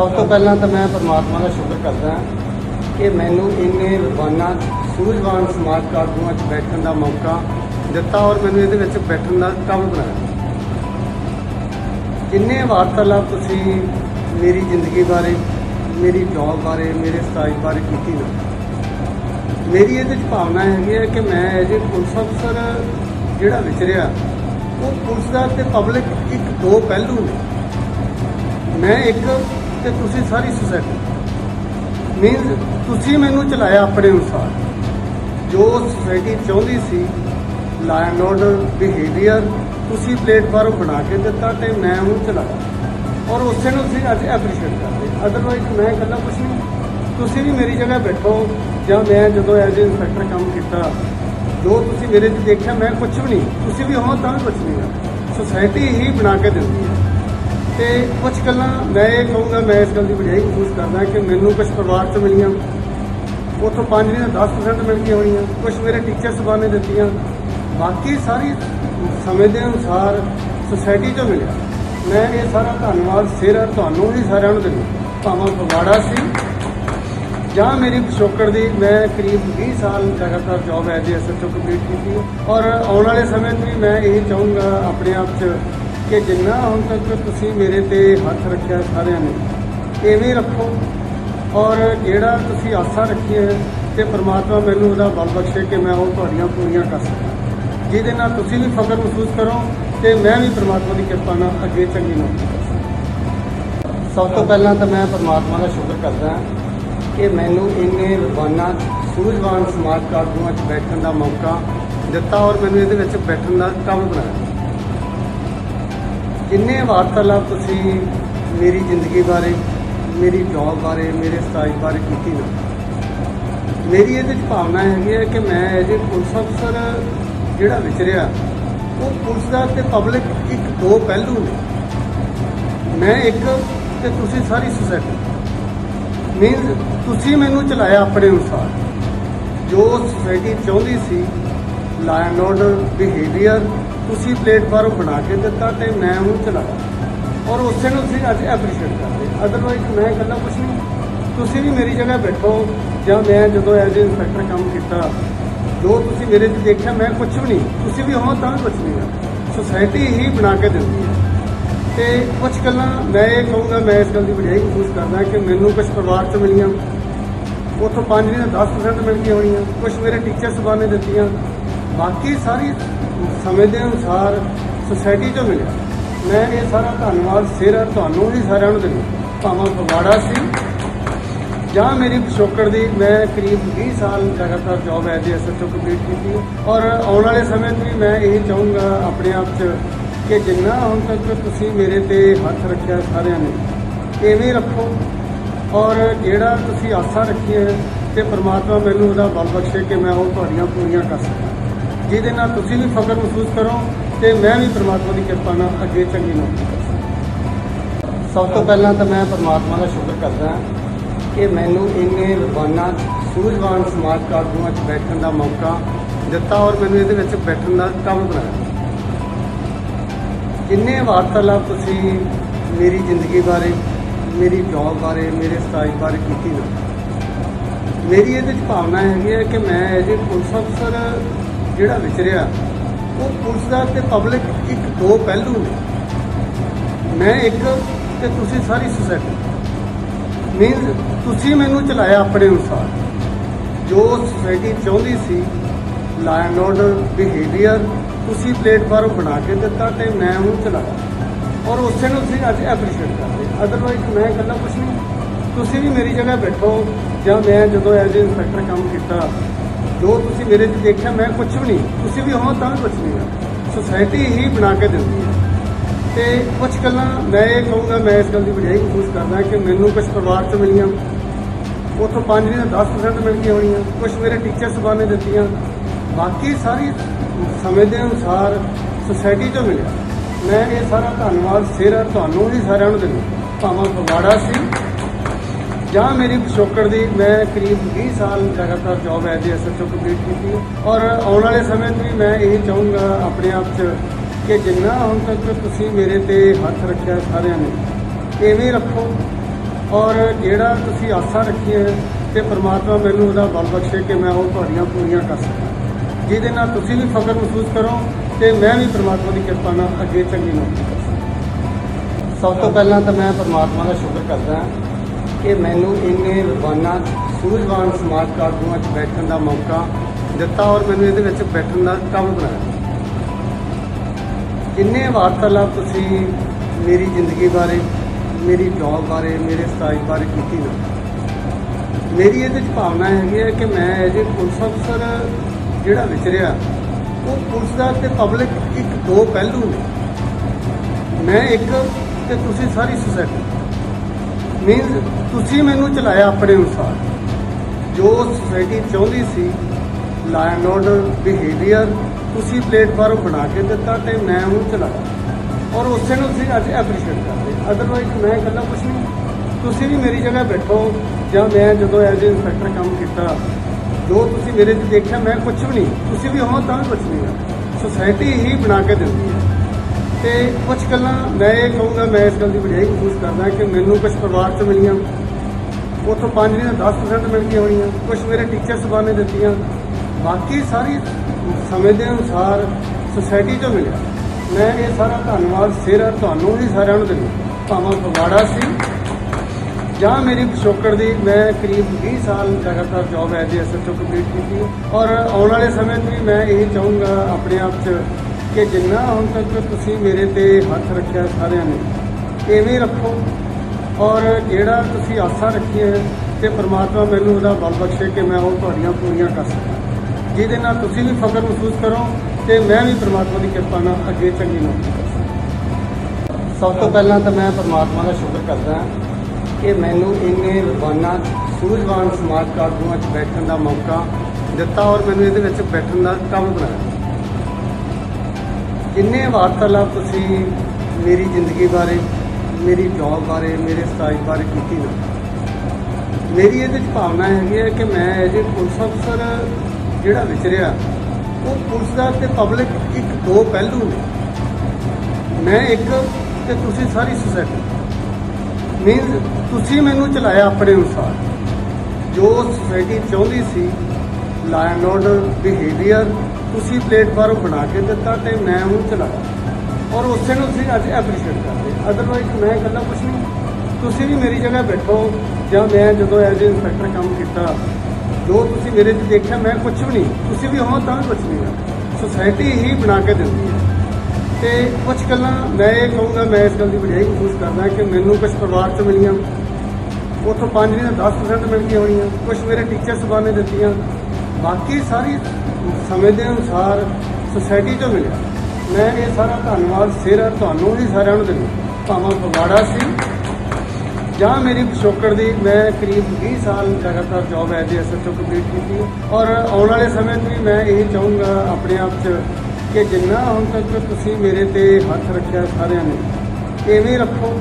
ਸਭ ਤੋਂ ਪਹਿਲਾਂ ਤਾਂ ਮੈਂ ਪਰਮਾਤਮਾ ਦਾ ਸ਼ੁਕਰ ਕਰਦਾ ਕਿ ਮੈਨੂੰ ਇੰਨੇ ਰਵਾਨਾ ਸੂਝਵਾਨ ਸਮਾਜ ਕਾਰਕੁਨਾਂ 'ਚ ਬੈਠਣ ਦਾ ਮੌਕਾ ਦਿੱਤਾ ਔਰ ਮੈਨੂੰ ਇਹਦੇ ਵਿੱਚ ਬੈਠਣ ਦਾ ਕੰਮ ਬਣਾਇਆ। ਜਿੰਨੇ ਵਾਰਤਾਲਾਪ ਤੁਸੀਂ ਮੇਰੀ ਜ਼ਿੰਦਗੀ ਬਾਰੇ, ਮੇਰੀ ਜੌਬ ਬਾਰੇ, ਮੇਰੇ ਸਟਾਈਲ ਬਾਰੇ ਕੀਤੀ ਨਾ ਮੇਰੀ ਇਹਦੇ ਵਿੱਚ ਭਾਵਨਾ ਹੈਗੀ ਹੈ ਕਿ ਮੈਂ ਐਜ ਏ ਪੁਲਿਸ ਅਫਸਰ ਜਿਹੜਾ ਵਿਚਰਿਆ, ਉਹ ਪੁਲਿਸ ਦਾ ਤੇ ਪਬਲਿਕ ਇੱਕ ਦੋ ਪਹਿਲੂ ਨੇ। ਮੈਂ ਇੱਕ ਤੇ ਤੁਸੀਂ ਸਾਰੀ ਸੁਸਾਇਟੀ। ਮੀਨਸ ਤੁਸੀਂ ਮੈਨੂੰ ਚਲਾਇਆ ਆਪਣੇ ਅਨੁਸਾਰ। ਜੋ ਸੁਸਾਇਟੀ ਚਾਹੁੰਦੀ ਸੀ ਲਾ ਐਂਡ ਆਰਡਰ ਬਿਹੇਵੀਅਰ ਤੁਸੀਂ ਪਲੇਟਫਾਰਮ ਬਣਾ ਕੇ ਦਿੱਤਾ ਤੇ ਮੈਂ ਉਹਨੂੰ ਚਲਾਇਆ। ਔਰ ਉਸੇ ਨੂੰ ਤੁਸੀਂ ਅੱਜ ਐਪਰੀਸ਼ੀਏਟ ਕਰਦੇ ਅਦਰਵਾਈਜ਼ ਮੈਂ ਇਕੱਲਾ ਕੁਝ ਨਹੀਂ। ਤੁਸੀਂ ਵੀ ਮੇਰੀ ਜਗ੍ਹਾ ਬੈਠੋ ਜਾਂ ਮੈਂ ਜਦੋਂ ਐਜ਼ ਏ ਇੰਸਪੈਕਟਰ ਕੰਮ ਕੀਤਾ, ਜੋ ਤੁਸੀਂ ਮੇਰੇ 'ਚ ਦੇਖਿਆ ਮੈਂ ਕੁਝ ਵੀ ਨਹੀਂ। ਤੁਸੀਂ ਵੀ ਹੋ ਤਾਂ ਵੀ ਕੁਝ ਨਹੀਂ। ਹੈ ਸੁਸਾਇਟੀ ਹੀ ਬਣਾ ਕੇ ਦਿੰਦੀ ਹੈ। ਤੇ ਕੁਝ ਗੱਲਾਂ ਮੈਂ ਇਹ ਕਹੂੰਗਾ, ਮੈਂ ਇਸ ਗੱਲ ਦੀ ਵਡਿਆਈ ਮਹਿਸੂਸ ਕਰਦਾ ਕਿ ਮੈਨੂੰ ਕੁਝ ਪਰਿਵਾਰ ਤੋਂ ਮਿਲੀਆਂ। ਉਥੋਂ 5 ਨਹੀਂ 10% ਮਿਲ ਕੇ ਹੋਈਆਂ। ਕੁਝ ਮੇਰੇ ਟੀਚਰ ਸਬਾਨ ਨੇ ਦਿੱਤੀਆਂ। ਬਾਕੀ ਸਾਰੀ ਸਮੇਂ ਦੇ ਅਨੁਸਾਰ ਸੁਸਾਇਟੀ ਤੋਂ ਮਿਲਿਆ। ਮੈਂ ਇਹ ਸਾਰਾ ਧੰਨਵਾਦ ਸਿਰ ਤੁਹਾਨੂੰ ਹੀ ਸਾਰਿਆਂ ਨੂੰ ਦਿੰਦਾ। ਭਾਵਾਂ ਫਗਵਾੜਾ ਸੀ ਜਾਂ ਮੇਰੀ ਪਿਛੋਕੜ ਦੀ, ਮੈਂ ਕਰੀਬ 20 ਸਾਲ ਲਗਾਤਾਰ job as a SHO complete ਕੀਤੀ। ਔਰ ਆਉਣ ਵਾਲੇ ਸਮੇਂ 'ਚ ਵੀ ਮੈਂ ਇਹ ਚਾਹੂੰਗਾ, ਆਪਣੇ ਆਪ 'ਚ ਕਿ ਜਿੰਨਾ ਹੁਣ ਤੱਕ ਤੁਸੀਂ ਮੇਰੇ ਤੇ ਹੱਥ ਰੱਖਿਆ ਸਾਰਿਆਂ ਨੇ, ਐਵੇਂ ਹੀ ਰੱਖੋ। ਔਰ ਜਿਹੜਾ ਤੁਸੀਂ ਆਸਾਂ ਰੱਖੀਆਂ ਹੈ ਤੇ ਪ੍ਰਮਾਤਮਾ ਮੈਨੂੰ ਉਹਦਾ ਬਲ ਬਖਸ਼ੇ ਕਿ ਮੈਂ ਉਹ ਤੁਹਾਡੀਆਂ ਪੂਰੀਆਂ ਕਰ ਸਕਾਂ। ਜਿਹਦੇ ਨਾਲ ਤੁਸੀਂ ਵੀ ਫਖਰ ਮਹਿਸੂਸ ਕਰੋ ਤੇ ਮੈਂ ਵੀ ਪ੍ਰਮਾਤਮਾ ਦੀ ਕਿਰਪਾ ਨਾਲ ਅੱਗੇ ਚੰਗੀ ਨੌਕਰੀ ਕਰ ਸਕਾਂ। ਸਭ ਤੋਂ ਪਹਿਲਾਂ ਤਾਂ ਮੈਂ ਪ੍ਰਮਾਤਮਾ ਦਾ ਸ਼ੁਕਰ ਕਰਦਾ ਕਿ ਮੈਨੂੰ ਇੰਨੇ ਰਵਾਨਾ ਸੂਝਵਾਨ ਸਮਾਜ ਕਾਰਕੁਨਾਂ 'ਚ ਬੈਠਣ ਦਾ ਮੌਕਾ ਦਿੱਤਾ ਔਰ ਮੈਨੂੰ ਇਹਦੇ ਵਿੱਚ ਬੈਠਣ ਦਾ ਕੰਮ ਬਣਾਇਆ। ਜਿੰਨੇ ਵਾਰਤਾਲਾਪ ਤੁਸੀਂ ਮੇਰੀ ਜ਼ਿੰਦਗੀ ਬਾਰੇ, ਮੇਰੀ ਜੌਬ ਬਾਰੇ, ਮੇਰੇ ਸਟਾਈਲ ਬਾਰੇ ਕੀਤੀ ਨਾ? ਮੇਰੀ ਇਹਦੇ ਵਿੱਚ ਭਾਵਨਾ ਹੈਗੀ ਹੈ ਕਿ ਮੈਂ ਐਜ ਏ ਪੁਲਿਸ ਅਫਸਰ ਜਿਹੜਾ ਵਿਚਰਿਆ, ਉਹ ਪੁਲਿਸ ਦਾ ਤੇ ਪਬਲਿਕ ਇੱਕ ਦੋ ਪਹਿਲੂ ਨੇ। ਮੈਂ ਇੱਕ ਤੇ ਤੁਸੀਂ ਸਾਰੀ ਸੁਸਾਇਟੀ ਮੀਨਸ ਤੁਸੀਂ ਮੈਨੂੰ ਚਲਾਇਆ ਆਪਣੇ ਅਨੁਸਾਰ। ਜੋ ਸੁਸਾਇਟੀ ਚਾਹੁੰਦੀ ਸੀ ਲਾ ਐਂਡ ਆਰਡਰ ਬਿਹੇਵੀਅਰ ਤੁਸੀਂ ਪਲੇਟਫਾਰਮ ਬਣਾ ਕੇ ਦਿੱਤਾ ਤੇ ਮੈਂ ਉਹਨੂੰ ਚਲਾਇਆ ਔਰ ਉਸੇ ਨੂੰ ਤੁਸੀਂ ਅੱਜ ਐਪਰੀਸ਼ੀਏਟ ਕਰਦੇ। ਅਦਰਵਾਈਜ਼ ਮੈਂ ਇਕੱਲਾ ਕੁਝ ਨਹੀਂ। ਤੁਸੀਂ ਵੀ ਮੇਰੀ ਜਗ੍ਹਾ ਬੈਠੋ, ਜਾਂ ਮੈਂ ਜਦੋਂ ਐਜ਼ ਏ ਇੰਸਪੈਕਟਰ ਕੰਮ ਕੀਤਾ, ਜੋ ਤੁਸੀਂ ਮੇਰੇ 'ਚ ਦੇਖਿਆ, ਮੈਂ ਕੁਝ ਵੀ ਨਹੀਂ। ਤੁਸੀਂ ਵੀ ਹੋ ਤਾਂ ਵੀ ਕੁਝ ਨਹੀਂ। ਹੈ ਸੁਸਾਇਟੀ ਹੀ ਬਣਾ ਕੇ ਦਿੰਦੀ ਹੈ। ਤੇ ਕੁਝ ਗੱਲਾਂ ਮੈਂ ਇਹ ਕਹੂੰਗਾ, ਮੈਂ ਇਸ ਗੱਲ ਦੀ ਵਡਿਆਈ ਮਹਿਸੂਸ ਕਰਦਾ ਕਿ ਮੈਨੂੰ ਕੁਝ ਪਰਿਵਾਰ ਤੋਂ ਮਿਲੀਆਂ। ਉੱਥੋਂ 5 ਨਹੀਂ 10% ਮਿਲ ਕੇ ਹੋਈਆਂ ਕੁਝ ਮੇਰੇ ਟੀਚਰ ਸਬਾਨ ਨੇ ਦਿੱਤੀਆਂ। ਬਾਕੀ ਸਾਰੀ ਸਮੇਂ ਦੇ ਅਨੁਸਾਰ ਸੁਸਾਇਟੀ ਤੋਂ ਮਿਲਿਆ। ਮੈਂ ਇਹ ਸਾਰਾ ਧੰਨਵਾਦ ਸਿਰ ਤੁਹਾਨੂੰ ਹੀ ਸਾਰਿਆਂ ਨੂੰ ਦਿੰਦਾ। ਭਾਵਾਂ ਫਗਵਾੜਾ ਸੀ ਜਾਂ ਮੇਰੀ ਪਿਛੋਕੜ ਦੀ, ਮੈਂ ਕਰੀਬ 20 ਸਾਲ ਲਗਾਤਾਰ job as a SHO complete ਕੀਤੀ। ਔਰ ਆਉਣ ਵਾਲੇ ਸਮੇਂ 'ਚ ਵੀ ਮੈਂ ਇਹ ਚਾਹੂੰਗਾ ਆਪਣੇ ਆਪ 'ਚ ਕਿ ਜਿੰਨਾ ਹੁਣ ਤੱਕ ਤੁਸੀਂ ਮੇਰੇ ਤੇ ਹੱਥ ਰੱਖਿਆ ਸਾਰਿਆਂ ਨੇ, ਐਵੇਂ ਰੱਖੋ। ਔਰ ਜਿਹੜਾ ਤੁਸੀਂ ਆਸਾਂ ਰੱਖੀਆਂ ਹੈ ਤੇ ਪ੍ਰਮਾਤਮਾ ਮੈਨੂੰ ਉਹਦਾ ਬਲ ਬਖਸ਼ੇ ਕਿ ਮੈਂ ਉਹ ਤੁਹਾਡੀਆਂ ਪੂਰੀਆਂ ਕਰ ਸਕਾਂ। ਜਿਹਦੇ ਨਾਲ ਤੁਸੀਂ ਵੀ ਫਖਰ ਮਹਿਸੂਸ ਕਰੋ ਤੇ ਮੈਂ ਵੀ ਪ੍ਰਮਾਤਮਾ ਦੀ ਕਿਰਪਾ ਨਾਲ ਅੱਗੇ ਚੰਗੀ ਨੌਕਰੀ ਸਭ ਤੋਂ ਪਹਿਲਾਂ ਤਾਂ ਮੈਂ ਪ੍ਰਮਾਤਮਾ ਦਾ ਸ਼ੁਕਰ ਕਰਦਾ ਕਿ ਮੈਨੂੰ ਇੰਨੇ ਰਵਾਨਾ ਸੂਝਵਾਨ ਸਮਾਜ ਕਾਰਕੁਨਾਂ 'ਚ ਬੈਠਣ ਦਾ ਮੌਕਾ ਦਿੱਤਾ ਔਰ ਮੈਨੂੰ ਇਹਦੇ ਵਿੱਚ ਬੈਠਣ ਦਾ ਕੰਮ ਬਣਾਇਆ। ਕਿੰਨੇ ਵਾਰਤਾਲਾਪ ਤੁਸੀਂ ਮੇਰੀ ਜ਼ਿੰਦਗੀ ਬਾਰੇ, ਮੇਰੀ ਜੌਬ ਬਾਰੇ, ਮੇਰੇ ਸਟਾਈਲ ਬਾਰੇ ਕੀਤੀ ਨਾ ਮੇਰੀ ਇਹਦੇ ਵਿੱਚ ਭਾਵਨਾ ਹੈਗੀ ਹੈ ਕਿ ਮੈਂ ਐਜ਼ ਏ ਪੁਲਿਸ ਅਫਸਰ ਜਿਹੜਾ ਵਿਚਰਿਆ, ਉਹ ਪੁਲਿਸ ਦਾ ਤੇ ਪਬਲਿਕ ਇੱਕ ਦੋ ਪਹਿਲੂ ਨੇ। ਮੈਂ ਇੱਕ ਤੇ ਤੁਸੀਂ ਸਾਰੀ ਸੁਸਾਇਟੀ ਮੀਨਸ ਤੁਸੀਂ ਮੈਨੂੰ ਚਲਾਇਆ ਆਪਣੇ ਅਨੁਸਾਰ। ਜੋ ਸੁਸਾਇਟੀ ਚਾਹੁੰਦੀ ਸੀ ਲਾ ਐਂਡ ਆਰਡਰ ਬਿਹੇਵੀਅਰ ਤੁਸੀਂ ਪਲੇਟਫਾਰਮ ਬਣਾ ਕੇ ਦਿੱਤਾ ਤੇ ਮੈਂ ਉਹਨੂੰ ਚਲਾਇਆ। ਔਰ ਉਸੇ ਨੂੰ ਤੁਸੀਂ ਅੱਜ ਐਪਰੀਸ਼ੀਏਟ ਕਰਦੇ ਅਦਰਵਾਈਜ਼ ਮੈਂ ਇਕੱਲਾ ਕੁਝ ਨਹੀਂ। ਤੁਸੀਂ ਵੀ ਮੇਰੀ ਜਗ੍ਹਾ ਬੈਠੋ ਜਾਂ ਮੈਂ ਜਦੋਂ ਐਜ਼ ਏ ਇੰਸਪੈਕਟਰ ਕੰਮ ਕੀਤਾ ਜੋ ਤੁਸੀਂ ਮੇਰੇ 'ਚ ਦੇਖਿਆ, ਮੈਂ ਕੁਝ ਵੀ ਨਹੀਂ। ਤੁਸੀਂ ਵੀ ਹੋ ਤਾਂ ਵੀ ਕੁਝ ਨਹੀਂ ਹੈ। ਸੁਸਾਇਟੀ ਹੀ ਬਣਾ ਕੇ ਦਿੰਦੀ ਹੈ। ਤੇ ਕੁਝ ਗੱਲਾਂ ਮੈਂ ਇਹ ਕਹੂੰਗਾ, ਮੈਂ ਇਸ ਗੱਲ ਦੀ ਵਡਿਆਈ ਮਹਿਸੂਸ ਕਰਦਾ ਕਿ ਮੈਨੂੰ ਕੁਝ ਪਰਿਵਾਰ ਤੋਂ ਮਿਲੀਆਂ। ਉਥੋਂ 5 ਨਹੀਂ 10% ਮਿਲ ਕੇ ਹੋਈਆਂ ਕੁਝ ਮੇਰੇ ਟੀਚਰ ਸਬਾਨ ਨੇ ਦਿੱਤੀਆਂ। ਬਾਕੀ ਸਾਰੀ ਸਮੇਂ ਦੇ ਅਨੁਸਾਰ ਸੁਸਾਇਟੀ ਤੋਂ ਮਿਲਿਆ। ਮੈਂ ਇਹ ਸਾਰਾ ਧੰਨਵਾਦ ਸਿਰ ਤੁਹਾਨੂੰ ਹੀ ਸਾਰਿਆਂ ਨੂੰ ਦਿੰਦਾ। ਭਾਵੇਂ ਫਗਵਾੜਾ ਸੀ ਜਾਂ ਮੇਰੀ ਪਿਛੋਕੜ ਦੀ ਮੈਂ ਕਰੀਬ 20 ਸਾਲ ਲਗਾਤਾਰ job as a SHO complete ਕੀਤੀ। ਔਰ ਆਉਣ ਵਾਲੇ ਸਮੇਂ 'ਚ ਵੀ ਮੈਂ ਇਹ ਚਾਹੂੰਗਾ ਆਪਣੇ ਆਪ 'ਚ ਕਿ ਜਿੰਨਾ ਹੁਣ ਤੱਕ ਤੁਸੀਂ ਮੇਰੇ ਤੇ ਹੱਥ ਰੱਖਿਆ ਸਾਰਿਆਂ ਨੇ, ਐਵੇਂ ਹੀ ਰੱਖੋ। ਔਰ ਜਿਹੜਾ ਤੁਸੀਂ ਆਸਾਂ ਰੱਖੀਆਂ ਹੈ ਤੇ ਪ੍ਰਮਾਤਮਾ ਮੈਨੂੰ ਉਹਦਾ ਬਲ ਬਖਸ਼ੇ ਕਿ ਮੈਂ ਉਹ ਤੁਹਾਡੀਆਂ ਪੂਰੀਆਂ ਕਰ ਸਕਾਂ। ਜਿਹਦੇ ਨਾਲ ਤੁਸੀਂ ਵੀ ਫਖਰ ਮਹਿਸੂਸ ਕਰੋ ਤੇ ਮੈਂ ਵੀ ਪ੍ਰਮਾਤਮਾ ਦੀ ਕਿਰਪਾ ਨਾਲ ਅੱਗੇ ਚੰਗੀ ਨੌਕਰੀ ਕਰ ਸਕਾਂ। ਸਭ ਤੋਂ ਪਹਿਲਾਂ ਤਾਂ ਮੈਂ ਪ੍ਰਮਾਤਮਾ ਦਾ ਸ਼ੁਕਰ ਕਰਦਾ ਹਾਂ ਕਿ ਮੈਨੂੰ ਇੰਨੇ ਰਵਾਨਾ ਸੂਝਵਾਨ ਸਮਾਜ ਕਾਰਕੁਨਾਂ 'ਚ ਬੈਠਣ ਦਾ ਮੌਕਾ ਦਿੱਤਾ ਔਰ ਮੈਨੂੰ ਇਹਦੇ ਵਿੱਚ ਬੈਠਣ ਦਾ ਕੰਮ ਬਣਾਇਆ। ਜਿੰਨੇ ਵਾਰਤਾਲਾਪ ਤੁਸੀਂ ਮੇਰੀ ਜ਼ਿੰਦਗੀ ਬਾਰੇ, ਮੇਰੀ ਜੌਬ ਬਾਰੇ, ਮੇਰੇ ਸਟਾਈਲ ਬਾਰੇ ਕੀਤੀ ਨਾ? ਮੇਰੀ ਇਹਦੇ 'ਚ ਭਾਵਨਾ ਹੈਗੀ ਹੈ ਕਿ ਮੈਂ ਐਜ ਏ ਪੁਲਿਸ ਅਫਸਰ ਜਿਹੜਾ ਵਿਚਰਿਆ, ਉਹ ਪੁਲਿਸ ਦਾ ਤੇ ਪਬਲਿਕ ਇੱਕ ਦੋ ਪਹਿਲੂ ਨੇ। ਮੈਂ ਇੱਕ ਤੇ ਤੁਸੀਂ ਸਾਰੀ ਸੁਸਾਇਟੀ ਮੀਨਸ ਤੁਸੀਂ ਮੈਨੂੰ ਚਲਾਇਆ ਆਪਣੇ ਅਨੁਸਾਰ। ਜੋ ਸੁਸਾਇਟੀ ਚਾਹੁੰਦੀ ਸੀ ਲਾ ਐਂਡ ਆਰਡਰ ਬਿਹੇਵੀਅਰ ਤੁਸੀਂ ਪਲੇਟਫਾਰਮ ਬਣਾ ਕੇ ਦਿੱਤਾ ਤੇ ਮੈਂ ਉਹਨੂੰ ਚਲਾਇਆ। ਔਰ ਉਸੇ ਨੂੰ ਤੁਸੀਂ ਅੱਜ ਐਪਰੀਸ਼ੀਏਟ ਕਰਦੇ ਅਦਰਵਾਈਜ਼ ਮੈਂ ਇਕੱਲਾ ਕੁਝ ਨਹੀਂ। ਤੁਸੀਂ ਵੀ ਮੇਰੀ ਜਗ੍ਹਾ ਬੈਠੋ ਜਾਂ ਮੈਂ ਜਦੋਂ ਐਜ਼ ਇੰਸਪੈਕਟਰ ਕੰਮ ਕੀਤਾ, ਜੋ ਤੁਸੀਂ ਮੇਰੇ 'ਚ ਦੇਖਿਆ ਮੈਂ ਕੁਝ ਵੀ ਨਹੀਂ। ਤੁਸੀਂ ਵੀ ਹੋ ਤਾਂ ਵੀ ਕੁਝ ਨਹੀਂ। ਹੈ ਸੁਸਾਇਟੀ ਹੀ ਬਣਾ ਕੇ ਦਿੰਦੀ ਤੇ ਕੁਝ ਗੱਲਾਂ ਮੈਂ ਇਹ ਕਹੂੰਗਾ, ਮੈਂ ਇਸ ਗੱਲ ਦੀ ਵਡਿਆਈ ਮਹਿਸੂਸ ਕਰਦਾ ਕਿ ਮੈਨੂੰ ਕੁਝ ਪਰਿਵਾਰ ਤੋਂ ਮਿਲੀਆਂ। ਉਥੋਂ 5 ਦੀਆਂ 10% ਮਿਲ ਗਈਆਂ ਹੋਣੀਆਂ। ਕੁਝ ਮੇਰੇ ਟੀਚਰ ਸਭਾ ਨੇ ਦਿੱਤੀਆਂ। ਬਾਕੀ ਸਾਰੀ ਸਮੇਂ ਦੇ ਅਨੁਸਾਰ ਸੁਸਾਇਟੀ ਤੋਂ ਮਿਲਿਆ। ਮੈਂ ਇਹ ਸਾਰਾ ਧੰਨਵਾਦ ਸਿਰ ਤੁਹਾਨੂੰ ਹੀ ਸਾਰਿਆਂ ਨੂੰ ਦਿੰਦਾ। ਭਾਵਾਂ ਫਗਵਾੜਾ ਸੀ ਜਾਂ ਮੇਰੀ ਪਿਛੋਕੜ ਦੀ ਮੈਂ ਕਰੀਬ 20 ਸਾਲ ਲਗਾਤਾਰ ਜੌਬ ਐਜ਼ ਐਸਐਚਓ ਕੰਪਲੀਟ ਕੀਤੀ। ਔਰ ਆਉਣ ਵਾਲੇ ਸਮੇਂ 'ਚ ਵੀ ਮੈਂ ਇਹ ਚਾਹੂੰਗਾ, ਆਪਣੇ ਆਪ 'ਚ ਕਿ ਜਿੰਨਾ ਹੁਣ ਤੱਕ ਤੁਸੀਂ ਮੇਰੇ ਤੇ ਹੱਥ ਰੱਖਿਆ ਸਾਰਿਆਂ ਨੇ, ਐਵੇਂ ਰੱਖੋ। ਔਰ ਜਿਹੜਾ ਤੁਸੀਂ ਆਸਾਂ ਰੱਖੀਆਂ ਹੈ ਤੇ ਪ੍ਰਮਾਤਮਾ ਮੈਨੂੰ ਉਹਦਾ ਬਲ ਬਖਸ਼ੇ ਕਿ ਮੈਂ ਉਹ ਤੁਹਾਡੀਆਂ ਪੂਰੀਆਂ ਕਰ ਸਕਾਂ। ਜਿਹਦੇ ਨਾਲ ਤੁਸੀਂ ਵੀ ਫਖਰ ਮਹਿਸੂਸ ਕਰੋ ਤੇ ਮੈਂ ਵੀ ਪ੍ਰਮਾਤਮਾ ਦੀ ਕਿਰਪਾ ਨਾਲ ਅੱਗੇ ਚੰਗੀ ਨੌਕਰੀ ਕਰ ਸਕਾਂ। ਸਭ ਤੋਂ ਪਹਿਲਾਂ ਤਾਂ ਮੈਂ ਪ੍ਰਮਾਤਮਾ ਦਾ ਸ਼ੁਕਰ ਕਰਦਾ ਹਾਂ ਕਿ ਮੈਨੂੰ ਇੰਨੇ ਰਵਾਨਾ, ਸੂਝਵਾਨ ਸਮਾਜ ਕਾਰਕੁਨਾਂ 'ਚ ਬੈਠਣ ਦਾ ਮੌਕਾ ਦਿੱਤਾ ਔਰ ਮੈਨੂੰ ਇਹਦੇ ਵਿੱਚ ਬੈਠਣ ਦਾ ਕੰਮ ਬਣਾਇਆ। ਜਿੰਨੇ ਵਾਰਤਾਲਾਪ ਤੁਸੀਂ ਮੇਰੀ ਜ਼ਿੰਦਗੀ ਬਾਰੇ, ਮੇਰੀ ਜੌਬ ਬਾਰੇ, ਮੇਰੇ ਸਟਾਈਲ ਬਾਰੇ ਕੀਤੀ ਨਾ? ਮੇਰੀ ਇਹਦੇ 'ਚ ਭਾਵਨਾ ਹੈਗੀ ਹੈ ਕਿ ਮੈਂ ਐਜ ਏ ਪੁਲਿਸ ਅਫਸਰ ਜਿਹੜਾ ਵਿਚਰਿਆ ਉਹ ਪੁਲਿਸ ਦਾ ਤੇ ਪਬਲਿਕ ਇੱਕ ਦੋ ਪਹਿਲੂ ਨੇ। ਮੈਂ ਇੱਕ ਤੇ ਤੁਸੀਂ ਸਾਰੀ ਸੋਸਾਇਟੀ ਮੀਨਸ ਤੁਸੀਂ ਮੈਨੂੰ ਚਲਾਇਆ ਆਪਣੇ ਅਨੁਸਾਰ। ਜੋ ਸੋਸਾਇਟੀ ਚਾਹੁੰਦੀ ਸੀ ਲਾ ਐਂਡ ਆਰਡਰ ਬਿਹੇਵੀਅਰ ਤੁਸੀਂ ਪਲੇਟਫਾਰਮ ਬਣਾ ਕੇ ਦਿੱਤਾ ਤੇ ਮੈਂ ਹੁਣ ਚਲਾਇਆ। ਔਰ ਉਸੇ ਨੂੰ ਤੁਸੀਂ ਅੱਜ ਐਪਰੀਸ਼ੀਏਟ ਕਰਦੇ ਅਦਰਵਾਈਜ਼ ਮੈਂ ਇਕੱਲਾ ਕੁਝ ਨਹੀਂ। ਤੁਸੀਂ ਵੀ ਮੇਰੀ ਜਗ੍ਹਾ ਬੈਠੋ ਜਾਂ ਮੈਂ ਜਦੋਂ ਐਜ਼ ਇੰਸਪੈਕਟਰ ਕੰਮ ਕੀਤਾ, ਜੋ ਤੁਸੀਂ ਮੇਰੇ 'ਚ ਦੇਖਿਆ, ਮੈਂ ਕੁਝ ਵੀ ਨਹੀਂ। ਤੁਸੀਂ ਵੀ ਹੋ ਤਾਂ ਵੀ ਕੁਝ ਨਹੀਂ ਹੈ ਸੁਸਾਇਟੀ ਹੀ ਬਣਾ ਕੇ ਦਿੰਦੀ ਹੈ। ਤੇ ਕੁਝ ਗੱਲਾਂ ਮੈਂ ਇਹ ਕਹੂੰਗਾ, ਮੈਂ ਇਸ ਗੱਲ ਦੀ ਵਡਿਆਈ ਮਹਿਸੂਸ ਕਰਦਾ ਕਿ ਮੈਨੂੰ ਕੁਝ ਪਰਿਵਾਰ 'ਚ ਮਿਲੀਆਂ। ਉਥੋਂ 5 ਦੀਆਂ 10% ਮਿਲ ਗਈਆਂ ਹੋਣੀਆਂ। ਕੁਝ ਮੇਰੇ ਟੀਚਰ ਸਭਾ ਨੇ ਦਿੱਤੀਆਂ। ਬਾਕੀ ਸਾਰੀ ਸਮੇਂ ਦੇ ਅਨੁਸਾਰ ਸੁਸਾਇਟੀ ਤੋਂ ਮਿਲਿਆ। ਮੈਂ ਇਹ ਸਾਰਾ ਧੰਨਵਾਦ ਸਿਰ ਤੁਹਾਨੂੰ ਹੀ ਸਾਰਿਆਂ ਨੂੰ ਦਿੰਦਾ ਭਾਵਾਂ ਫਗਵਾੜਾ ਸੀ। ਜਾਂ ਮੇਰੀ ਪਿਛੋਕੜ ਦੀ ਮੈਂ ਕਰੀਬ 20 ਸਾਲ ਲਗਾਤਾਰ ਜੌਬ ਐਜ਼ ਐਸਐਚਓ ਕੰਪਲੀਟ ਕੀਤੀ ਔਰ ਆਉਣ ਵਾਲੇ ਸਮੇਂ 'ਚ ਵੀ ਮੈਂ ਇਹ ਚਾਹੂੰਗਾ ਆਪਣੇ ਆਪ 'ਚ ਕਿ ਜਿੰਨਾ ਹੁਣ ਤੱਕ ਤੁਸੀਂ ਮੇਰੇ ਤੇ ਹੱਥ ਰੱਖਿਆ ਸਾਰਿਆਂ ਨੇ ਐਵੇਂ ਹੀ ਰੱਖੋ।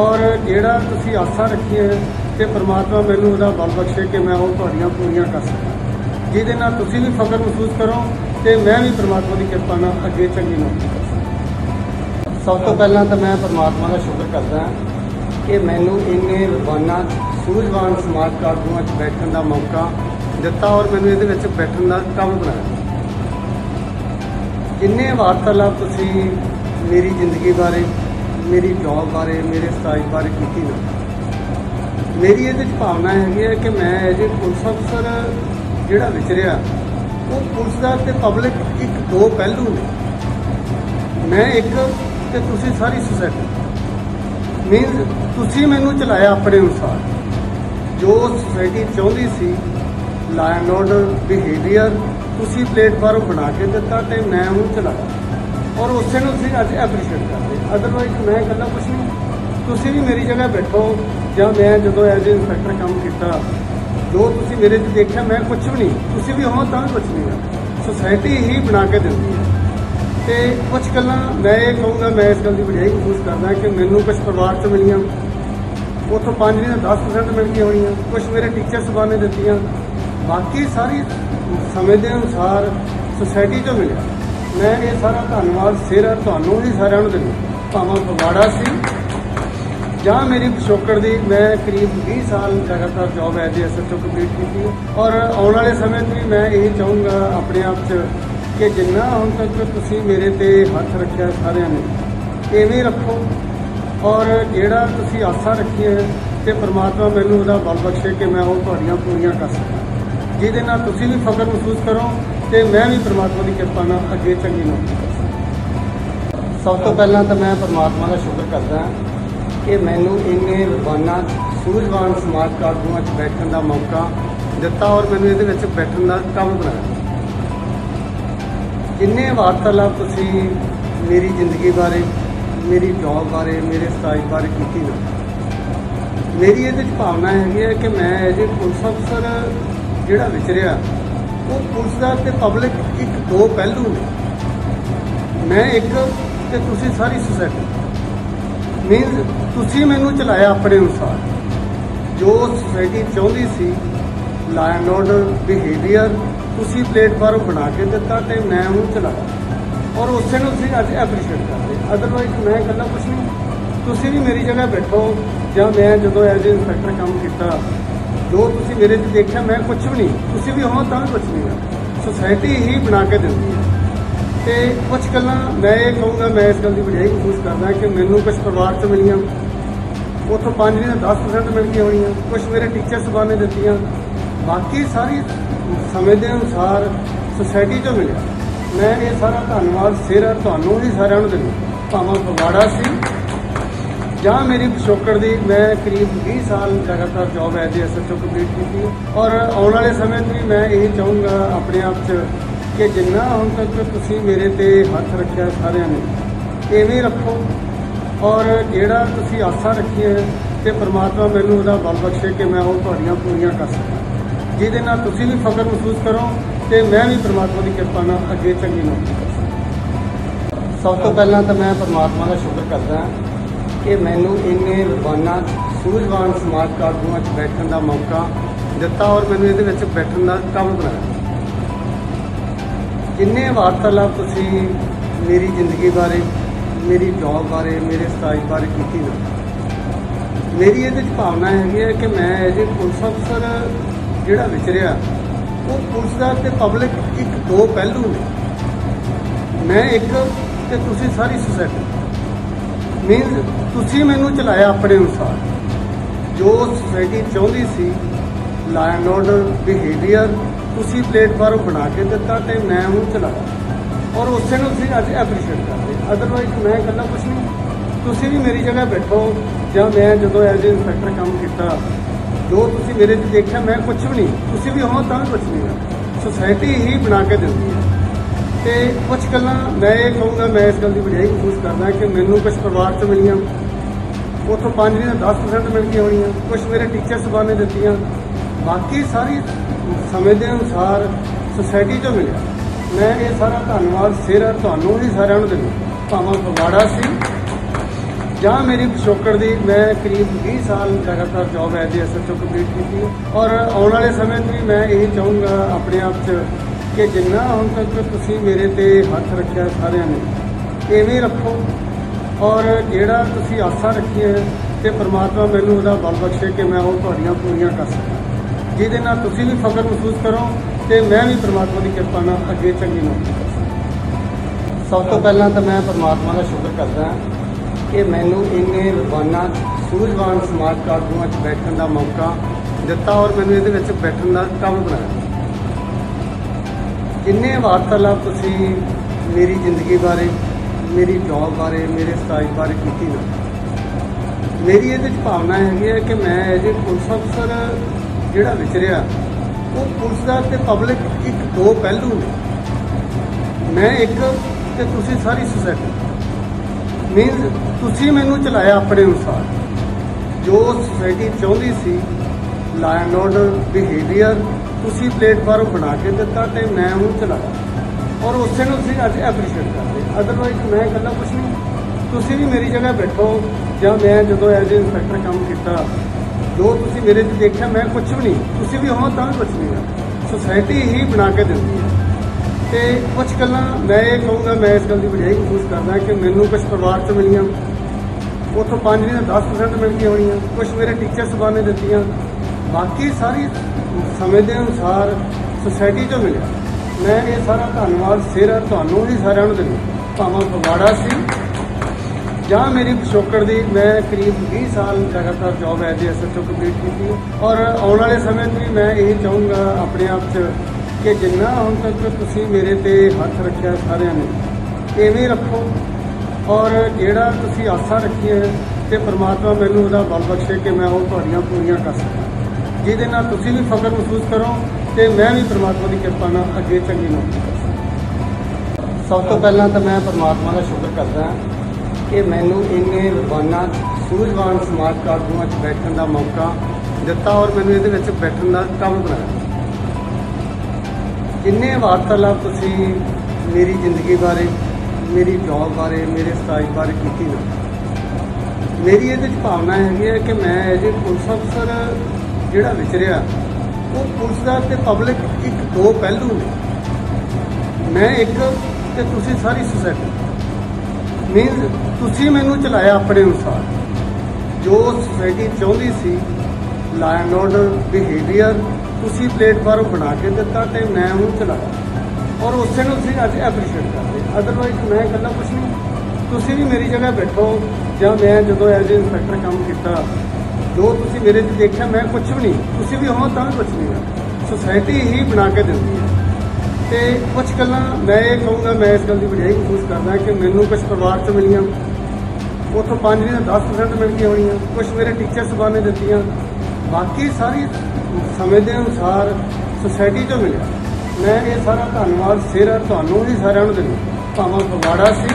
ਔਰ ਜਿਹੜਾ ਤੁਸੀਂ ਆਸਾਂ ਰੱਖੀਆਂ ਹੈ ਤੇ ਪ੍ਰਮਾਤਮਾ ਮੈਨੂੰ ਉਹਦਾ ਬਲ ਬਖਸ਼ੇ ਕਿ ਮੈਂ ਉਹ ਤੁਹਾਡੀਆਂ ਪੂਰੀਆਂ ਕਰ ਸਕਾਂ। ਜਿਹਦੇ ਨਾਲ ਤੁਸੀਂ ਵੀ ਫਖਰ ਮਹਿਸੂਸ ਕਰੋ ਤੇ ਮੈਂ ਵੀ ਪ੍ਰਮਾਤਮਾ ਦੀ ਕਿਰਪਾ ਨਾਲ ਅੱਗੇ ਚੰਗੀ ਨੌਕਰੀ ਕਰ ਸਕਾਂ। ਸਭ ਤੋਂ ਪਹਿਲਾਂ ਤਾਂ ਮੈਂ ਪ੍ਰਮਾਤਮਾ ਦਾ ਸ਼ੁਕਰ ਕਰਦਾ ਕਿ ਮੈਨੂੰ ਇੰਨੇ ਰਵਾਨਾ ਸੂਝਵਾਨ ਸਮਾਜ ਕਾਰਕੁਨਾਂ 'ਚ ਬੈਠਣ ਦਾ ਮੌਕਾ ਦਿੱਤਾ ਔਰ ਮੈਨੂੰ ਇਹਦੇ ਵਿੱਚ ਬੈਠਣ ਦਾ ਕੰਮ ਬਣਾਇਆ। ਜਿੰਨੇ ਵਾਰਤਾਲਾਪ ਤੁਸੀਂ ਮੇਰੀ ਜ਼ਿੰਦਗੀ ਬਾਰੇ, ਮੇਰੀ ਜੌਬ ਬਾਰੇ, ਮੇਰੇ ਸਟਾਈਲ ਬਾਰੇ ਕੀਤੀ ਨਾ, ਮੇਰੀ ਇਹਦੇ 'ਚ ਭਾਵਨਾ ਹੈਗੀ ਹੈ ਕਿ ਮੈਂ ਐਜ ਏ ਪੁਲਿਸ ਅਫਸਰ ਜਿਹੜਾ ਵਿਚਰਿਆ ਉਹ ਪੁਲਿਸ ਦਾ ਤੇ ਪਬਲਿਕ ਇੱਕ ਦੋ ਪਹਿਲੂ ਨੇ। ਮੈਂ ਇੱਕ ਤੇ ਤੁਸੀਂ ਸਾਰੀ ਸੁਸਾਇਟੀ ਮੀਨਸ ਤੁਸੀਂ ਮੈਨੂੰ ਚਲਾਇਆ ਆਪਣੇ ਅਨੁਸਾਰ। ਜੋ ਸੁਸਾਇਟੀ ਚਾਹੁੰਦੀ ਸੀ ਲਾ ਐਂਡ ਆਰਡਰ ਬਿਹੇਵੀਅਰ ਤੁਸੀਂ ਪਲੇਟਫਾਰਮ ਬਣਾ ਕੇ ਦਿੱਤਾ ਤੇ ਮੈਂ ਉਹਨੂੰ ਚਲਾਇਆ। ਔਰ ਉਸੇ ਨੂੰ ਤੁਸੀਂ ਅੱਜ ਐਪਰੀਸ਼ੀਏਟ ਕਰਦੇ ਅਦਰਵਾਈਜ਼ ਮੈਂ ਇਕੱਲਾ ਕੁਝ ਨਹੀਂ। ਤੁਸੀਂ ਵੀ ਮੇਰੀ ਜਗ੍ਹਾ ਬੈਠੋ ਜਾਂ ਮੈਂ ਜਦੋਂ ਐਜ਼ ਇੰਸਪੈਕਟਰ ਕੰਮ ਕੀਤਾ ਜੋ ਤੁਸੀਂ ਮੇਰੇ 'ਚ ਦੇਖਿਆ, ਮੈਂ ਕੁਝ ਵੀ ਨਹੀਂ। ਤੁਸੀਂ ਵੀ ਹੋ ਤਾਂ ਵੀ ਕੁਝ ਨਹੀਂ ਹੈ ਸੁਸਾਇਟੀ ਹੀ ਬਣਾ ਕੇ ਦਿੰਦੀ ਹੈ ਤੇ ਕੁਝ ਗੱਲਾਂ ਮੈਂ ਇਹ ਕਹੂੰਗਾ, ਮੈਂ ਇਸ ਗੱਲ ਦੀ ਵਡਿਆਈ ਮਹਿਸੂਸ ਕਰਦਾ ਕਿ ਮੈਨੂੰ ਕੁਝ ਪਰਿਵਾਰ ਤੋਂ ਮਿਲੀਆਂ। ਉੱਥੋਂ 5 ਦੀਆਂ 10% ਮਿਲ ਗਈਆਂ ਹੋਣੀਆਂ ਕੁਝ ਮੇਰੇ ਟੀਚਰ ਸਭਾ ਨੇ ਦਿੱਤੀਆਂ। ਬਾਕੀ ਸਾਰੀ ਸਮੇਂ ਦੇ ਅਨੁਸਾਰ ਸੁਸਾਇਟੀ 'ਚੋਂ ਮਿਲਿਆ। ਮੈਂ ਇਹ ਸਾਰਾ ਧੰਨਵਾਦ ਸਿਰ ਤੁਹਾਨੂੰ ਹੀ ਸਾਰਿਆਂ ਨੂੰ ਦਿੰਦਾ। ਭਾਵੇਂ ਫਗਵਾੜਾ ਸੀ ਜਾਂ ਮੇਰੀ ਪਿਛੋਕੜ ਦੀ ਮੈਂ ਕਰੀਬ 20 ਸਾਲ ਲਗਾਤਾਰ ਜੌਬ ਐਜ਼ ਐਸਐਚਓ ਕੰਪਲੀਟ ਕੀਤੀ ਔਰ ਆਉਣ ਵਾਲੇ ਸਮੇਂ 'ਚ ਵੀ ਮੈਂ ਇਹ ਚਾਹੂੰਗਾ ਆਪਣੇ ਆਪ 'ਚ ਕਿ ਜਿੰਨਾ ਹੁਣ ਤੱਕ ਤੁਸੀਂ ਮੇਰੇ ਤੇ ਹੱਥ ਰੱਖਿਆ ਸਾਰਿਆਂ ਨੇ ਐਵੇਂ ਹੀ ਰੱਖੋ। ਔਰ ਜਿਹੜਾ ਤੁਸੀਂ ਆਸਾਂ ਰੱਖੀਆਂ ਹੈ ਤੇ ਪ੍ਰਮਾਤਮਾ ਮੈਨੂੰ ਉਹਦਾ ਬਲ ਬਖਸ਼ੇ ਕਿ ਮੈਂ ਉਹ ਤੁਹਾਡੀਆਂ ਪੂਰੀਆਂ ਕਰ ਸਕਾਂ। ਜਿਹਦੇ ਨਾਲ ਤੁਸੀਂ ਵੀ ਫਖਰ ਮਹਿਸੂਸ ਕਰੋ ਤੇ ਮੈਂ ਵੀ ਪ੍ਰਮਾਤਮਾ ਦੀ ਕਿਰਪਾ ਨਾਲ ਅੱਗੇ ਚੰਗੀ ਨੌਕਰੀ ਕਰ ਸਕਾਂ। ਸਭ ਤੋਂ ਪਹਿਲਾਂ ਤਾਂ ਮੈਂ ਪ੍ਰਮਾਤਮਾ ਦਾ ਸ਼ੁਕਰ ਕਰਦਾ ਹਾਂ ਕਿ ਮੈਨੂੰ ਇੰਨੇ ਰਵਾਨਾ ਸੂਝਵਾਨ ਸਮਾਜ ਕਾਰਕੁਨਾਂ 'ਚ ਬੈਠਣ ਦਾ ਮੌਕਾ ਦਿੱਤਾ ਔਰ ਮੈਨੂੰ ਇਹਦੇ ਵਿੱਚ ਬੈਠਣ ਦਾ ਕੰਮ ਬਣਾਇਆ। ਜਿੰਨੇ ਵਾਰਤਾਲਾਪ ਤੁਸੀਂ ਮੇਰੀ ਜ਼ਿੰਦਗੀ ਬਾਰੇ, ਮੇਰੀ ਜੌਬ ਬਾਰੇ, ਮੇਰੇ ਸਟਾਈਲ ਬਾਰੇ ਕੀਤੀ ਨਾ? ਮੇਰੀ ਇਹਦੇ ਵਿੱਚ ਭਾਵਨਾ ਹੈਗੀ ਹੈ ਕਿ ਮੈਂ ਐਜ ਪੁਲਿਸ ਅਫਸਰ ਜਿਹੜਾ ਵਿਚਰਿਆ, ਉਹ ਪੁਲਿਸ ਦਾ ਤੇ ਪਬਲਿਕ ਇੱਕ ਦੋ ਪਹਿਲੂ ਨੇ। ਮੈਂ ਇੱਕ ਤੇ ਤੁਸੀਂ ਸਾਰੀ ਸੁਸਾਇਟੀ ਮੀਨਸ ਤੁਸੀਂ ਮੈਨੂੰ ਚਲਾਇਆ ਆਪਣੇ ਅਨੁਸਾਰ। ਜੋ ਸੁਸਾਇਟੀ ਚਾਹੁੰਦੀ ਸੀ ਲਾ ਐਂਡ ਆਰਡਰ ਬਿਹੇਵੀਅਰ ਤੁਸੀਂ ਪਲੇਟਫਾਰਮ ਬਣਾ ਕੇ ਦਿੱਤਾ ਤੇ ਮੈਂ ਉਹਨੂੰ ਚਲਾਇਆ। ਔਰ ਉਸੇ ਨੂੰ ਤੁਸੀਂ ਅੱਜ ਐਪਰੀਸ਼ੀਏਟ ਕਰਦੇ ਅਦਰਵਾਈਜ਼ ਮੈਂ ਇਕੱਲਾ ਕੁਛ ਨਹੀਂ। ਤੁਸੀਂ ਵੀ ਮੇਰੀ ਜਗ੍ਹਾ ਬੈਠੋ ਜਾਂ ਮੈਂ ਜਦੋਂ ਐਜ਼ ਇੰਸਪੈਕਟਰ ਕੰਮ ਕੀਤਾ, ਜੋ ਤੁਸੀਂ ਮੇਰੇ 'ਚ ਦੇਖਿਆ, ਮੈਂ ਕੁਝ ਵੀ ਨਹੀਂ। ਤੁਸੀਂ ਵੀ ਹੋ ਤਾਂ ਵੀ ਕੁਝ ਨਹੀਂ। ਹੈ ਸੁਸਾਇਟੀ ਹੀ ਬਣਾ ਕੇ ਦਿੰਦੀ ਹੈ। ਤੇ ਕੁਝ ਗੱਲਾਂ ਮੈਂ ਇਹ ਕਹੂੰਗਾ, ਮੈਂ ਇਸ ਗੱਲ ਦੀ ਵਡਿਆਈ ਮਹਿਸੂਸ ਕਰਦਾ ਕਿ ਮੈਨੂੰ ਕੁਝ ਪਰਿਵਾਰ ਤੋਂ ਮਿਲੀਆਂ। ਉੱਥੋਂ 5 ਨਹੀਂ 10% ਮਿਲ ਕੇ ਹੋਣੀਆਂ। ਕੁਝ ਮੇਰੇ ਟੀਚਰ ਸਭਾ ਨੇ ਦਿੱਤੀਆਂ। ਬਾਕੀ ਸਾਰੀ ਸਮੇਂ ਦੇ ਅਨੁਸਾਰ ਸੁਸਾਇਟੀ ਤੋਂ ਮਿਲਿਆ। ਮੈਂ ਇਹ ਸਾਰਾ ਧੰਨਵਾਦ ਸਿਰ ਤੁਹਾਨੂੰ ਹੀ ਸਾਰਿਆਂ ਨੂੰ ਦਿੰਦਾ। ਭਾਵੇਂ ਫਗਵਾੜਾ ਸੀ ਜਾਂ ਮੇਰੀ ਪਿਛੋਕੜ ਦੀ, ਮੈਂ ਕਰੀਬ 20 ਸਾਲ ਲਗਾਤਾਰ ਜੌਬ ਐਜ਼ ਐਸਐਚਓ ਕੰਪਲੀਟ ਕੀਤੀ। ਔਰ ਆਉਣ ਵਾਲੇ ਸਮੇਂ 'ਚ ਵੀ ਮੈਂ ਇਹ ਚਾਹੂੰਗਾ, ਆਪਣੇ ਆਪ 'ਚ ਕਿ ਜਿੰਨਾ ਹੁਣ ਤੱਕ ਤੁਸੀਂ ਮੇਰੇ ਤੇ ਹੱਥ ਰੱਖਿਆ ਸਾਰਿਆਂ ਨੇ, ਐਵੇਂ ਹੀ ਰੱਖੋ। ਔਰ ਜਿਹੜਾ ਤੁਸੀਂ ਆਸਾਂ ਰੱਖੀਆਂ ਹੈ ਤੇ ਪ੍ਰਮਾਤਮਾ ਮੈਨੂੰ ਉਹਦਾ ਬਲ ਬਖਸ਼ੇ ਕਿ ਮੈਂ ਉਹ ਤੁਹਾਡੀਆਂ ਪੂਰੀਆਂ ਕਰ ਸਕਾਂ। ਜਿਹਦੇ ਨਾਲ ਤੁਸੀਂ ਵੀ ਫਖਰ ਮਹਿਸੂਸ ਕਰੋ ਤੇ ਮੈਂ ਵੀ ਪ੍ਰਮਾਤਮਾ ਦੀ ਕਿਰਪਾ ਨਾਲ ਅੱਗੇ ਚੰਗੀ ਨੌਕਰੀ ਕਰ ਸਕਾਂ। ਸਭ ਤੋਂ ਪਹਿਲਾਂ ਤਾਂ ਮੈਂ ਪ੍ਰਮਾਤਮਾ ਦਾ ਸ਼ੁਕਰ ਕਰਦਾ ਕਿ ਮੈਨੂੰ ਇੰਨੇ ਰਵਾਨਾ ਸੂਝਵਾਨ ਸਮਾਜ ਕਾਰਕੁਨਾਂ 'ਚ ਬੈਠਣ ਦਾ ਮੌਕਾ ਦਿੱਤਾ ਔਰ ਮੈਨੂੰ ਇਹਦੇ ਵਿੱਚ ਬੈਠਣ ਦਾ ਕੰਮ ਬਣਾਇਆ। ਕਿੰਨੇ ਵਾਰਤਾਲਾਪ ਤੁਸੀਂ ਮੇਰੀ ਜ਼ਿੰਦਗੀ ਬਾਰੇ, ਮੇਰੀ ਜੌਬ ਬਾਰੇ, ਮੇਰੇ ਸਟਾਈਲ ਬਾਰੇ ਕੀਤੀ ਨਾ ਮੇਰੀ ਇਹਦੇ ਵਿੱਚ ਭਾਵਨਾ ਹੈਗੀ ਹੈ ਕਿ ਮੈਂ ਐਜ ਪੁਲਿਸ ਅਫਸਰ ਜਿਹੜਾ ਵਿਚਰਿਆ, ਉਹ ਪੁਲਿਸ ਦਾ ਤੇ ਪਬਲਿਕ ਇੱਕ ਦੋ ਪਹਿਲੂ ਨੇ। ਮੈਂ ਇੱਕ ਤੇ ਤੁਸੀਂ ਸਾਰੀ ਸੁਸਾਇਟੀ ਮੀਨਸ ਤੁਸੀਂ ਮੈਨੂੰ ਚਲਾਇਆ ਆਪਣੇ ਅਨੁਸਾਰ। ਜੋ ਸੁਸਾਇਟੀ ਚਾਹੁੰਦੀ ਸੀ ਲਾ ਐਂਡ ਆਰਡਰ ਬਿਹੇਵੀਅਰ ਤੁਸੀਂ ਪਲੇਟਫਾਰਮ ਬਣਾ ਕੇ ਦਿੱਤਾ ਤੇ ਮੈਂ ਉਹਨੂੰ ਚਲਾਇਆ। ਔਰ ਉਸੇ ਨੂੰ ਤੁਸੀਂ ਅੱਜ ਐਪਰੀਸ਼ੀਏਟ ਕਰਦੇ। ਅਦਰਵਾਈਜ਼ ਮੈਂ ਇਕੱਲਾ ਕੁਛ ਨਹੀਂ। ਤੁਸੀਂ ਵੀ ਮੇਰੀ ਜਗ੍ਹਾ ਬੈਠੋ, ਜਾਂ ਮੈਂ ਜਦੋਂ ਐਜ਼ ਇੰਸਪੈਕਟਰ ਕੰਮ ਕੀਤਾ, ਜੋ ਤੁਸੀਂ ਮੇਰੇ 'ਚ ਦੇਖਿਆ, ਮੈਂ ਕੁਝ ਵੀ ਨਹੀਂ। ਤੁਸੀਂ ਵੀ ਹੋ ਤਾਂ ਵੀ ਕੁਝ ਨਹੀਂ। ਹੈ ਸੋਸਾਇਟੀ ਹੀ ਬਣਾ ਕੇ ਦਿੰਦੀ ਹੈ। ਤੇ ਕੁਝ ਗੱਲਾਂ ਮੈਂ ਇਹ ਕਹੂੰਗਾ, ਮੈਂ ਇਸ ਗੱਲ ਦੀ ਵਡਿਆਈ ਮਹਿਸੂਸ ਕਰਦਾ ਕਿ ਮੈਨੂੰ ਕੁਝ ਪਰਿਵਾਰ ਤੋਂ ਮਿਲੀਆਂ। ਉਥੋਂ 5 ਨਹੀਂ 10% ਮਿਲ ਗਈਆਂ ਹੋਣੀਆਂ। ਕੁਝ ਮੇਰੇ ਟੀਚਰ ਸਭਾ ਨੇ ਦਿੱਤੀਆਂ। ਬਾਕੀ ਸਾਰੀ ਸਮੇਂ ਦੇ ਅਨੁਸਾਰ ਸੁਸਾਇਟੀ ਤੋਂ ਮਿਲਿਆ। ਮੈਂ ਇਹ ਸਾਰਾ ਧੰਨਵਾਦ ਸਿਰ ਤੁਹਾਨੂੰ ਹੀ ਸਾਰਿਆਂ ਨੂੰ ਦਿੰਦਾ। ਭਾਵੇਂ ਫਗਵਾੜਾ ਸੀ ਜਾਂ ਮੇਰੀ ਪਿਛੋਕੜ ਦੀ, ਮੈਂ ਕਰੀਬ 20 ਸਾਲ ਲਗਾਤਾਰ ਜੌਬ ਐਜ਼ ਐਸਐਚਓ ਕੰਪਲੀਟ ਕੀਤੀ। ਔਰ ਆਉਣ ਵਾਲੇ ਸਮੇਂ 'ਚ ਵੀ ਮੈਂ ਇਹ ਚਾਹੂੰਗਾ ਆਪਣੇ ਆਪ 'ਚ ਕਿ ਜਿੰਨਾ ਹੁਣ ਤੱਕ ਤੁਸੀਂ ਮੇਰੇ ਤੇ ਹੱਥ ਰੱਖਿਆ ਸਾਰਿਆਂ ਨੇ, ਐਵੇਂ ਹੀ ਰੱਖੋ। ਔਰ ਜਿਹੜਾ ਤੁਸੀਂ ਆਸਾਂ ਰੱਖੀਆਂ ਹੈ ਤੇ ਪ੍ਰਮਾਤਮਾ ਮੈਨੂੰ ਉਹਦਾ ਬਲ ਬਖਸ਼ੇ ਕਿ ਮੈਂ ਉਹ ਤੁਹਾਡੀਆਂ ਪੂਰੀਆਂ ਕਰ ਸਕਾਂ। ਜਿਹਦੇ ਨਾਲ ਤੁਸੀਂ ਵੀ ਫਖਰ ਮਹਿਸੂਸ ਕਰੋ ਤੇ ਮੈਂ ਵੀ ਪ੍ਰਮਾਤਮਾ ਦੀ ਕਿਰਪਾ ਨਾਲ ਅੱਗੇ ਚੰਗੀ ਨੌਕਰੀ ਕਰ ਸਕਾਂ। ਸਭ ਤੋਂ ਪਹਿਲਾਂ ਤਾਂ ਮੈਂ ਪ੍ਰਮਾਤਮਾ ਦਾ ਸ਼ੁਕਰ ਕਰਦਾ ਕਿ ਮੈਨੂੰ ਇੰਨੇ ਰਵਾਨਾ ਸੂਝਵਾਨ ਸਮਾਜ ਕਾਰਕੁਨਾਂ 'ਚ ਬੈਠਣ ਦਾ ਮੌਕਾ ਦਿੱਤਾ ਔਰ ਮੈਨੂੰ ਇਹਦੇ ਵਿੱਚ ਬੈਠਣ ਦਾ ਕੰਮ ਬਣਾਇਆ। ਜਿੰਨੇ ਵਾਰਤਾਲਾਪ ਤੁਸੀਂ ਮੇਰੀ ਜ਼ਿੰਦਗੀ ਬਾਰੇ, ਮੇਰੀ ਜੌਬ ਬਾਰੇ, ਮੇਰੇ ਸਟਾਈਲ ਬਾਰੇ ਕੀਤੀ ਨਾ। ਮੇਰੀ ਇਹਦੇ ਵਿੱਚ ਭਾਵਨਾ ਹੈਗੀ ਹੈ ਕਿ ਮੈਂ ਐਜ ਪੁਲਿਸ ਅਫਸਰ ਜਿਹੜਾ ਵਿਚਰਿਆ, ਉਹ ਪੁਲਿਸ ਦਾ ਤੇ ਪਬਲਿਕ ਇੱਕ ਦੋ ਪਹਿਲੂ ਨੇ। ਮੈਂ ਇੱਕ ਤੇ ਤੁਸੀਂ ਸਾਰੀ ਸੁਸਾਇਟੀ ਮੀਨਸ ਤੁਸੀਂ ਮੈਨੂੰ ਚਲਾਇਆ ਆਪਣੇ ਅਨੁਸਾਰ। ਜੋ ਸੁਸਾਇਟੀ ਚਾਹੁੰਦੀ ਸੀ ਲਾ ਐਂਡ ਆਰਡਰ ਬਿਹੇਵੀਅਰ ਤੁਸੀਂ ਪਲੇਟਫਾਰਮ ਬਣਾ ਕੇ ਦਿੱਤਾ ਤੇ ਮੈਂ ਉਹਨੂੰ ਚਲਾਇਆ। ਔਰ ਉਸੇ ਨੂੰ ਤੁਸੀਂ ਅੱਜ ਐਪਰੀਸ਼ੀਏਟ ਕਰਦੇ ਅਦਰਵਾਈਜ਼ ਮੈਂ ਇਕੱਲਾ ਕੁਛ ਨਹੀਂ। ਤੁਸੀਂ ਵੀ ਮੇਰੀ ਜਗ੍ਹਾ ਬੈਠੋ ਜਾਂ ਮੈਂ ਜਦੋਂ ਐਜ਼ ਇੰਸਪੈਕਟਰ ਕੰਮ ਕੀਤਾ ਜੋ ਤੁਸੀਂ ਮੇਰੇ 'ਚ ਦੇਖਿਆ, ਮੈਂ ਕੁਝ ਵੀ ਨਹੀਂ। ਤੁਸੀਂ ਵੀ ਹੋ ਤਾਂ ਵੀ ਕੁਝ ਨਹੀਂ ਆ ਸੁਸਾਇਟੀ ਹੀ ਬਣਾ ਕੇ ਦਿੰਦੀ ਹੈ। ਤੇ ਕੁਝ ਗੱਲਾਂ ਮੈਂ ਇਹ ਕਹੂੰਗਾ, ਮੈਂ ਇਸ ਗੱਲ ਦੀ ਵਡਿਆਈ ਮਹਿਸੂਸ ਕਰਦਾ ਕਿ ਮੈਨੂੰ ਕੁਝ ਪਰਿਵਾਰ ਤੋਂ ਮਿਲੀਆਂ। ਉੱਥੋਂ 5 ਦੀਆਂ 10% ਮਿਲ ਗਈਆਂ ਹੋਣੀਆਂ। ਕੁਝ ਮੇਰੇ ਟੀਚਰ ਸਭਾ ਨੇ ਦਿੱਤੀਆਂ। ਬਾਕੀ ਸਾਰੀ ਸਮੇਂ ਦੇ ਅਨੁਸਾਰ ਸੁਸਾਇਟੀ ਤੋਂ ਮਿਲਿਆ। ਮੈਂ ਇਹ ਸਾਰਾ ਧੰਨਵਾਦ ਸਿਰ ਤੁਹਾਨੂੰ ਹੀ ਸਾਰਿਆਂ ਨੂੰ ਦਿੰਦਾ। ਭਾਵੇਂ ਫਗਵਾੜਾ ਸੀ ਜਾਂ ਮੇਰੀ ਪਿਛੋਕੜ ਦੀ ਮੈਂ ਕਰੀਬ 20 ਸਾਲ ਲਗਾਤਾਰ ਜੌਬ ਐਜ਼ ਐਸਐਚਓ ਕੰਪਲੀਟ ਕੀਤੀ ਔਰ ਆਉਣ ਵਾਲੇ ਸਮੇਂ 'ਚ ਵੀ ਮੈਂ ਇਹ ਚਾਹੂੰਗਾ ਆਪਣੇ ਆਪ 'ਚ ਕਿ ਜਿੰਨਾ ਹੁਣ ਤੱਕ ਤੁਸੀਂ ਮੇਰੇ ਤੇ ਹੱਥ ਰੱਖਿਆ ਸਾਰਿਆਂ ਨੇ ਐਵੇਂ ਹੀ ਰੱਖੋ ਔਰ ਜਿਹੜਾ ਤੁਸੀਂ ਆਸਾਂ ਰੱਖੀਆਂ ਹੈ ਤੇ ਪ੍ਰਮਾਤਮਾ ਮੈਨੂੰ ਉਹਦਾ ਬਲ ਬਖਸ਼ੇ ਕਿ ਮੈਂ ਉਹ ਤੁਹਾਡੀਆਂ ਪੂਰੀਆਂ ਕਰ ਸਕਾਂ। ਜਿਹਦੇ ਨਾਲ ਤੁਸੀਂ ਵੀ ਫਖਰ ਮਹਿਸੂਸ ਕਰੋ ਤੇ ਮੈਂ ਵੀ ਪ੍ਰਮਾਤਮਾ ਦੀ ਕਿਰਪਾ ਨਾਲ ਅੱਗੇ ਚੰਗੀ ਨੌਕਰੀ ਕਰ ਸਕਾਂ। ਸਭ ਤੋਂ ਪਹਿਲਾਂ ਤਾਂ ਮੈਂ ਪਰਮਾਤਮਾ ਦਾ ਸ਼ੁਕਰ ਕਰਦਾ ਹਾਂ ਕਿ ਮੈਨੂੰ ਇੰਨੇ ਰਵਾਨਾ ਸੂਝਵਾਨ ਸਮਾਜ ਕਾਰਕੁਨਾਂ 'ਚ ਬੈਠਣ ਦਾ ਮੌਕਾ ਦਿੱਤਾ ਔਰ ਮੈਨੂੰ ਇਹਦੇ ਵਿੱਚ ਬੈਠਣ ਦਾ ਕੰਮ ਬਣਾਇਆ। ਕਿੰਨੇ ਵਾਰਤਾਲਾਪ ਤੁਸੀਂ ਮੇਰੀ ਜ਼ਿੰਦਗੀ ਬਾਰੇ, ਮੇਰੀ ਜੌਬ ਬਾਰੇ, ਮੇਰੇ ਸਟਾਈਲ ਬਾਰੇ ਕੀਤੀ ਨਾ? ਮੇਰੀ ਇਹਦੇ 'ਚ ਭਾਵਨਾ ਹੈਗੀ ਹੈ ਕਿ ਮੈਂ ਐਜ ਏ ਪੁਲਿਸ ਅਫਸਰ ਜਿਹੜਾ ਵਿਚਰਿਆ, ਉਹ ਪੁਲਿਸ ਦਾ ਤੇ ਪਬਲਿਕ ਇੱਕ ਦੋ ਪਹਿਲੂ ਨੇ। ਮੈਂ ਇੱਕ ਤੇ ਤੁਸੀਂ ਸਾਰੀ ਸੁਸਾਇਟੀ ਮੀਨਸ ਤੁਸੀਂ ਮੈਨੂੰ ਚਲਾਇਆ ਆਪਣੇ ਅਨੁਸਾਰ। ਜੋ ਸੋਸਾਇਟੀ ਚਾਹੁੰਦੀ ਸੀ ਲਾ ਐਂਡ ਆਰਡਰ ਬਿਹੇਵੀਅਰ ਤੁਸੀਂ ਪਲੇਟਫਾਰਮ ਬਣਾ ਕੇ ਦਿੱਤਾ ਤੇ ਮੈਂ ਉਹਨੂੰ ਚਲਾਇਆ। ਔਰ ਉਸੇ ਨੂੰ ਤੁਸੀਂ ਅੱਜ ਐਪਰੀਸ਼ੀਏਟ ਕਰਦੇ ਅਦਰਵਾਈਜ਼ ਮੈਂ ਇਕੱਲਾ ਕੁਝ ਨਹੀਂ। ਤੁਸੀਂ ਵੀ ਮੇਰੀ ਜਗ੍ਹਾ ਬੈਠੋ ਜਾਂ ਮੈਂ ਜਦੋਂ ਐਜ਼ ਇੰਸਪੈਕਟਰ ਕੰਮ ਕੀਤਾ, ਜੋ ਤੁਸੀਂ ਮੇਰੇ 'ਚ ਦੇਖਿਆ ਮੈਂ ਕੁਝ ਵੀ ਨਹੀਂ। ਤੁਸੀਂ ਵੀ ਹੋ ਤਾਂ ਵੀ ਕੁਝ ਨਹੀਂ। ਹੈ ਸੁਸਾਇਟੀ ਹੀ ਬਣਾ ਕੇ ਦਿੰਦੀ ਤੇ ਕੁਝ ਗੱਲਾਂ ਮੈਂ ਇਹ ਕਹੂੰਗਾ, ਮੈਂ ਇਸ ਗੱਲ ਦੀ ਵਡਿਆਈ ਮਹਿਸੂਸ ਕਰਦਾ ਕਿ ਮੈਨੂੰ ਕੁਝ ਪਰਿਵਾਰ ਤੋਂ ਮਿਲੀਆਂ। ਉੱਥੋਂ 5 ਦੀਆਂ 10% ਮਿਲ ਕੇ ਹੋਣੀਆਂ। ਕੁਝ ਮੇਰੇ ਟੀਚਰ ਸਭਾ ਨੇ ਦਿੱਤੀਆਂ। ਬਾਕੀ ਸਾਰੀ ਸਮੇਂ ਦੇ ਅਨੁਸਾਰ ਸੁਸਾਇਟੀ ਤੋਂ ਮਿਲਿਆ। ਮੈਂ ਇਹ ਸਾਰਾ ਧੰਨਵਾਦ ਸਿਰ ਤੁਹਾਨੂੰ ਹੀ ਸਾਰਿਆਂ ਨੂੰ ਦਿੰਦਾ। ਭਾਵਾਂ ਫਗਵਾੜਾ ਸੀ।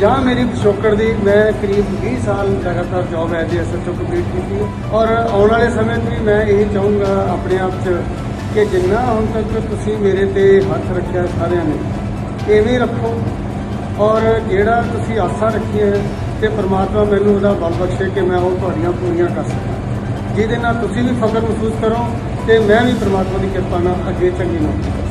ਜਾਂ ਮੇਰੀ ਪਿਛੋਕੜ ਦੀ ਮੈਂ ਕਰੀਬ 20 ਸਾਲ ਲਗਾਤਾਰ ਜੌਬ ਐਜ਼ ਐਸਐਚਓ ਕੰਪਲੀਟ ਕੀਤੀ। ਔਰ ਆਉਣ ਵਾਲੇ ਸਮੇਂ 'ਚ ਵੀ ਮੈਂ ਇਹ ਚਾਹੂੰਗਾ, ਆਪਣੇ ਆਪ 'ਚ ਕਿ ਜਿੰਨਾ ਹੁਣ ਤੱਕ ਤੁਸੀਂ ਮੇਰੇ ਤੇ ਹੱਥ ਰੱਖਿਆ ਸਾਰਿਆਂ ਨੇ ਐਵੇਂ ਰੱਖੋ। ਔਰ ਜਿਹੜਾ ਤੁਸੀਂ ਆਸਾਂ ਰੱਖੀਆਂ ਹੈ ਤੇ ਪ੍ਰਮਾਤਮਾ ਮੈਨੂੰ ਉਹਦਾ ਬਲ ਬਖਸ਼ੇ ਕਿ ਮੈਂ ਉਹ ਤੁਹਾਡੀਆਂ ਪੂਰੀਆਂ ਕਰ ਸਕਾਂ। ਜਿਹਦੇ ਨਾਲ ਤੁਸੀਂ ਵੀ ਫਖਰ ਮਹਿਸੂਸ ਕਰੋ ਤੇ ਮੈਂ ਵੀ ਪ੍ਰਮਾਤਮਾ ਦੀ ਕਿਰਪਾ ਨਾਲ ਅੱਗੇ ਚੰਗੀ ਨੌਕਰੀ